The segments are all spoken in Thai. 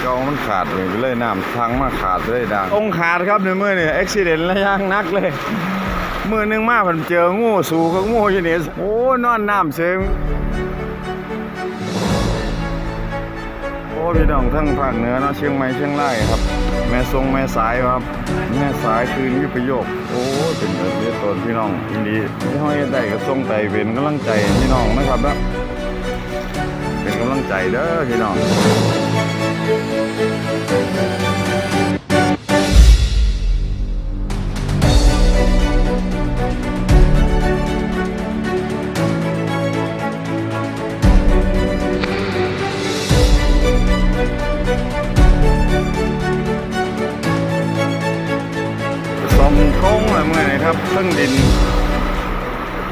เก่ามันขาดเลยก็เลยน้ำทางมาขาดเลยดังองขาดครับในมือนี่อุบิเหตุระยางนักเลย มือนึงมาผมเจองูสูกับงูอยู่นี่โอ้นอนน้ำเสงโอ้พี่น้องทั้งภาคเหนือเนาะเชียงใหม่เชียงรายครับ แม่ทรงแม่สายครับแม่สายคืนวิปโยคโอ้เป็นเรื่องเรียตนพี่น้องอินดีที่ห้อยได้ก็ทรงใจเป็นกำลังใจพี่น้องนะครับนะเป็นกำลังใจเด้อพี่น้อง สมโค้งอะไรเมื่อไหร่ครับเครื่องดิน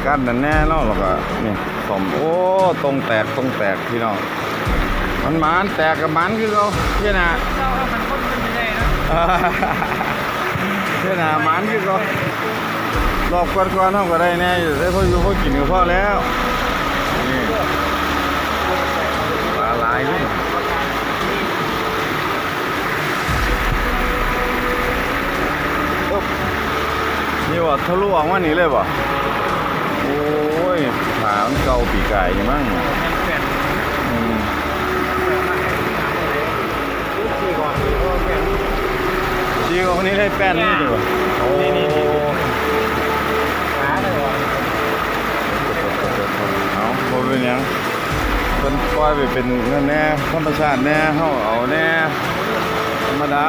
กั้นนั่นแน่เนาะหรอกอะนี่สมโอ้ตรงแตกตรงแตกพี่น้อง มันหมานแตกกับหมันคือเขาเพี่ยนะเราเอามันคนเป็นไปได้นะเพี่ยนะหมันคือเขารอบก่อนๆเท่าก็ได้แน่อยู่ได้พ่ออยู่พ่อกินกับพ่อแล้วนี่ปลาหลายนี่อุ๊บนี่ว่าทะลุออกมานี่เลยป่ะโอ้ยถามนเกาปีกไก่นี่มั้ง แฟน อืม สี่ก่อนโอ้แฟน จีกับคนนี้ได้แป้นนี่ดีกว่าโอ้นี่นี่นี่ขาเลยว่ะเอาบ่เป็นหยังเพิ่นปล่อยไปเป็นเงินแน่ธรรมชาติแน่เฮาเอาแน่ธรรมดา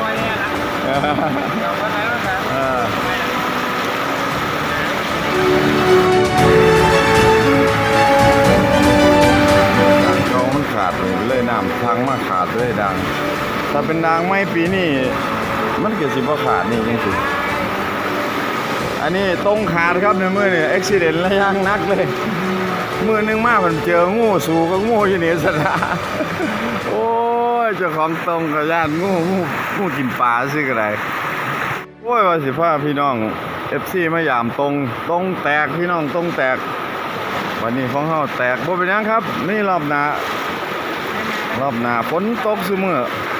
ปล่อยเนี่ยละเออเราก็ไหนแล้วครับเออดังเก่ามันขาดเลยเลยน้ำทางมาขาดเลยดังถ้าเป็นดังไม่ปีนี้ มันเก็สิบ่ขาดนี่จังซี่อันนี้ตรงขาดครับในมือเนี่ยอุบิเหตุระยางนักเลย มือหนึงมาผมเจองูสูกับงูอยู่นี่สนะโอ้ยเจ้าของตรงกับญาติงูงูงูกินปลาซิกอะไรโอ้ยว่าสิพาพี่น้อง FC มายามตรงตรงแตกพี่น้องตรงแตก วันนี้ของเฮาแตกบ่เป็นยังครับ นี่รอบหน้ารอบหน้าฝนตกซุมื้ออืม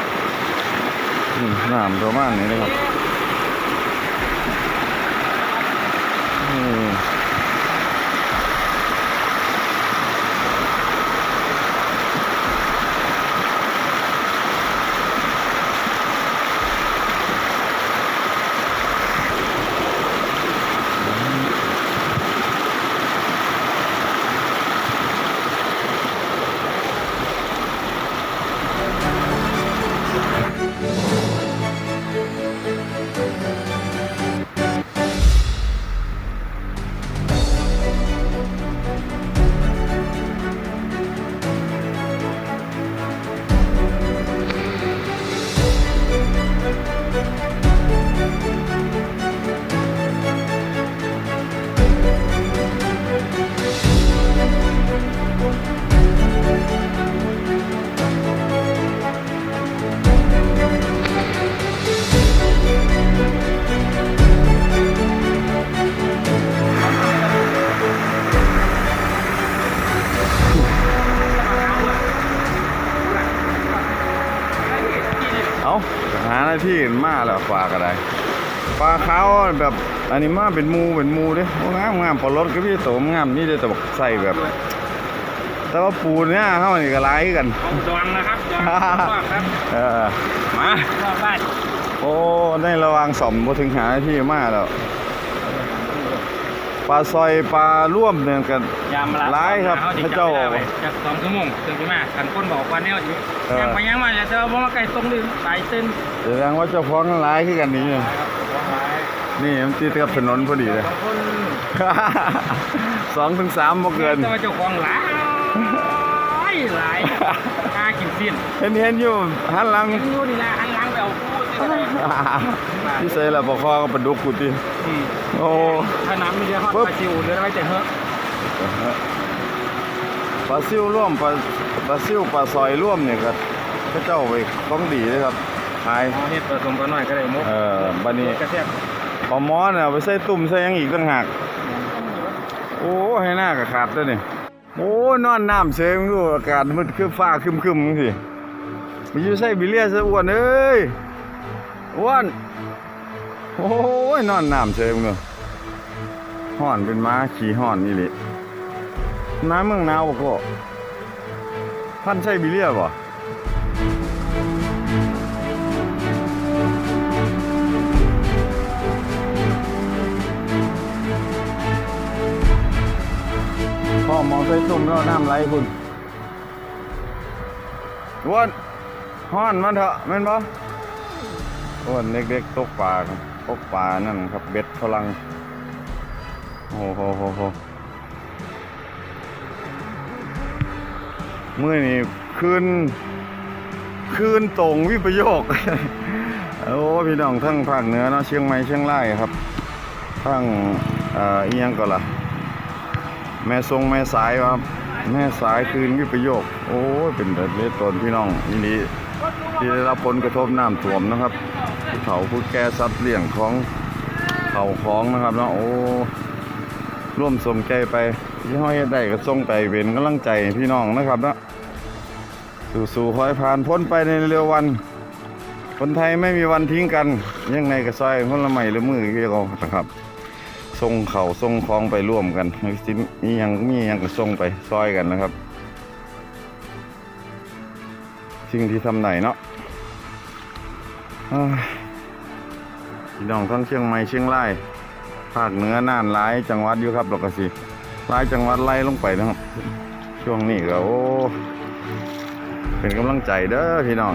น้ำประมาณนี้นะครับ ที่มาแล้วฝากอะไรปลาขาวแบบอันนี้มาเป็นหมูเป็นหมูเด้โอ้งามงามปลารสก็พี่โตมงามนี่เด้แต่บอกใส่แบบ แต่ว่าปูเนี่ยเฮานี่ก็หลายคือกันของดอนนะครับดอนครับเออมารอบบ้านโอ้ในระหวางสมบ่ถึงหาหน้าที่มาแล้ว ปลาซอยปลาร่วมเนี่ยกันยามละร้ายครับพระเจ้าจากสองชั่วโมงถึงจะมากันคนบอกว่าแนวอยู่เออยังไปยังมาแล้วจะว่าไก่ตรงลืมตายตึ้นแสดงว่าเจ้าของหลายคือกันนี่ครับว่าหลายนี่มันติดกับถนนพอดีเลยบางคนสองถึงสามบ่เกินแต่ว่าเจ้าของหลายหลาย กล้ากินสิ้นเห็นเห็นอยู่หันหลังยังอยู่นี่ละหันหลังไปเอาพูดที่ไหนพี่เสยละปคอก็ปลาดุกกูติอืมโอ้ ถ้าน้ำมีเยอะฮอดปึ๊บ ปลาจิวเรือไว้แต่เฮ้อะปลาซิวร่วมปลาปลาซิวปลาซอยร่วมเนี่ยก็พระเจ้าไปของดีเลยครับขายเอาเห็ดผสมกันหน่อยก็ได้มุกเอ่อบัดนี้กระเทียมปลาหมอเนี่ยเอาไปใส่ตุ่มใส่หยังอีกต่างหากโอ้ให้หน้าก็ขาดด้วยนี่ โอ้นอนน้ำเสงดูอากาศมันคือฟ้าคึมๆจังซี่มันอยู่ไซบีเลียสะอ้วนเอ้ยอ้วนโอ้ยนอนน้ำเฉยมึงเนอะห่อนเป็นม้าขี่ห่อนนี่เลยม้าเมืองหนาวบ่ก็พันไซบีเลียบ่ พ่อมองใส่ตุ่มแล้วน้ำไหลคุณอ้วนห่อนมันเถอะแม่นบ่อ้วนเด็กๆตกปลาครับตกปลานั่นครับ เบ็ดฝรั่งโอ้โหโหโหเมื่อนี้คืนคืนตรงวิปโยคโอ้พี่น้องทั้งภาคเหนือเนาะเชียงใหม่เชียงรายครับทั้งเอ่ออียังก็ล่ะ แม่ทรงแม่สายครับ แม่สายคืนวิปโยค โอ้ยเป็นแบบเลตนพี่น้องนี่นี้ที่ได้รับผลกระทบน้ำท่วมนะครับผู้เฒ่าผู้แก่สัตว์เลี้ยงของเขาของนะครับนะโอ้ร่วมสมใจไปที่ห้อยได้ก็ส่งไปเป็นกำลังใจพี่น้องนะครับนะสู่ๆคอยผ่านพ้นไปในเร็ววัน คนไทยไม่มีวันทิ้งกัน ยังไงก็ซอยคนละไม้หรือมือเกี่ยวนะครับ ส่งเข่าส่งคลองไปร่วมกันมียังมียังก็ส่งไปซอยกันนะครับ สิ่งที่ทำไหนเนาะพี่น้องทั้งเชียงใหม่เชียงรายภาคเหนือน่านหลายจังหวัดอยู่ครับเราก็สิหลายจังหวัดไล่ลงไปนะครับ ช่วงนี้ก็โอ้เป็นกำลังใจเด้อพี่น้อง